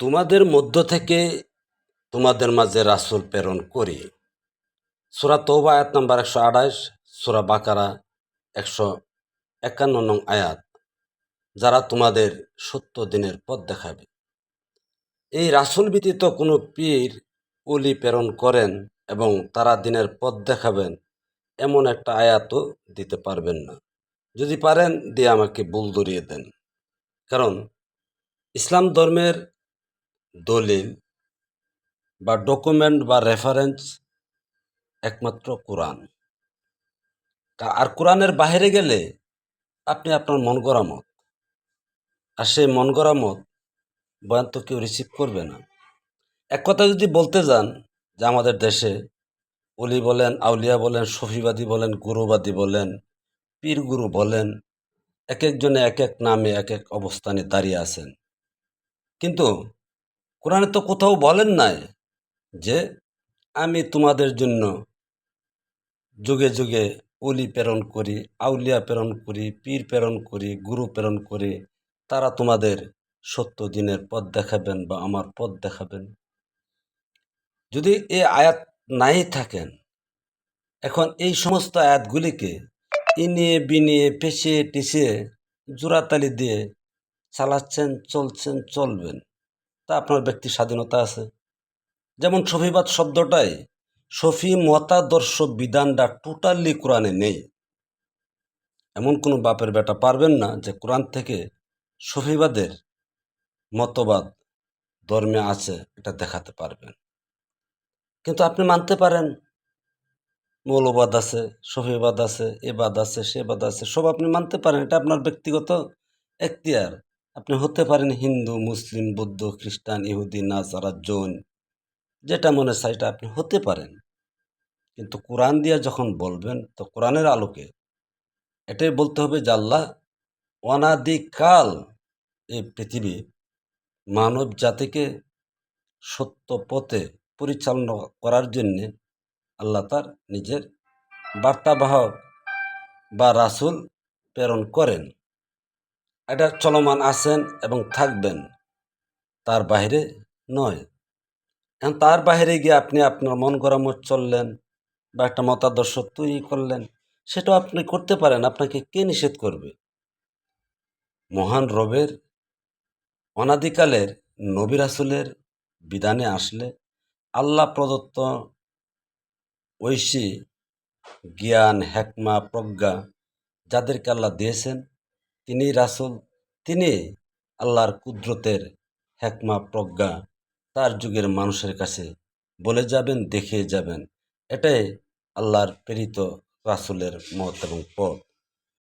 তোমাদের মধ্য থেকে তোমাদের মাঝে রাসুল প্রেরণ করি। সূরা তৌবা আয়াত নাম্বার একশো আঠাশ, সূরা বাকারা একশো একান্ন নং আয়াত, যারা তোমাদের সত্য দিনের পথ দেখাবে। এই রাসূল ব্যতীত কোনো পীর উলি প্রেরণ করেন এবং তারা দিনের পথ দেখাবেন এমন একটা আয়াতও দিতে পারবেন না। যদি পারেন, দিয়ে আমাকে ভুল ধরিয়ে দেন। কারণ ইসলাম ধর্মের দলিল বা ডকুমেন্ট বা রেফারেন্স একমাত্র কোরআন আর কোরআনের বাইরে গেলে আপনি আপনার মন গড়া মত। আর সেই মন গড়া মত বয়ান তো কেউ রিসিভ করবে না। এক কথা যদি বলতে যান যে আমাদের দেশে অলি বলেন, আউলিয়া বলেন, সফিবাদী বলেন, গুরুবাদী বলেন পীর গুরু বলেন এক একজনে এক এক নামে এক এক অবস্থানে দাঁড়িয়ে আছেন। কিন্তু কোরআনে তো কোথাও বলেন নাই যে, আমি তোমাদের জন্য যুগে যুগে অলি প্রেরণ করি, আউলিয়া প্রেরণ করি, পীর প্রেরণ করি, গুরু প্রেরণ করি। তারা তোমাদের সত্য দিনের পথ দেখাবেন বা আমার পথ দেখাবেন। যদি এ আয়াত নাই থাকেন, এখন এই সমস্ত আয়াতগুলিকে ইনিয়ে বিনিয়ে পেছিয়ে টিছিয়ে জোড়াতালি দিয়ে চালাচ্ছেন, চলছেন, চলবেন। তা আপনার ব্যক্তি স্বাধীনতা আছে। যেমন সফিবাদ শব্দটাই সফি মতাদর্শ বিধানটা টোটালি কোরআনে নেই। এমন কোনো বাপের বেটা পারবেন না যে কোরআন থেকে সফিবাদের মতবাদ ধর্মে আছে, এটা দেখাতে পারবেন। কিন্তু আপনি মানতে পারেন, মৌলবাদ আছে, সফিবাদ আছে, এবাদ আছে, সেবাদ আছে, সব আপনি মানতে পারেন, এটা আপনার ব্যক্তিগত এখতিয়ার। আপনি হতে পারেন হিন্দু, মুসলিম, বৌদ্ধ, খ্রিস্টান, ইহুদি নাজারা জৈন, যেটা মনে চায় এটা আপনি হতে পারেন। কিন্তু কোরআন দিয়ে যখন বলবেন, তো কোরআনের আলোকে এটাই বলতে হবে যে আল্লাহ অনাদিকাল এই পৃথিবী মানব জাতিকে সত্য পথে পরিচালনা করার জন্যে আল্লাহ তার নিজের বার্তাবাহক বা রাসূল প্রেরণ করেন। এটা চলমান আছেন এবং থাকবেন, তার বাইরে নয়। এখন তার বাইরে গিয়ে আপনি আপনার মন মত চললেন বা একটা মতাদর্শ তৈরি করলেন, সেটাও আপনি করতে পারেন, আপনাকে কে নিষেধ করবে? মহান রবের অনাদিকালের নবী রাসূলের বিধানে আসলে আল্লাহ প্রদত্ত ঐশী জ্ঞান, হেকমা, প্রজ্ঞা যাদেরকে আল্লাহ দিয়েছেন তিনি রাসুল, তিনি আল্লাহর কুদরতের হেকমা, প্রজ্ঞা তার যুগের মানুষের কাছে বলে যাবেন দেখে যাবেন। এটাই আল্লাহর প্রেরিত রাসুলের মত এবং পথ।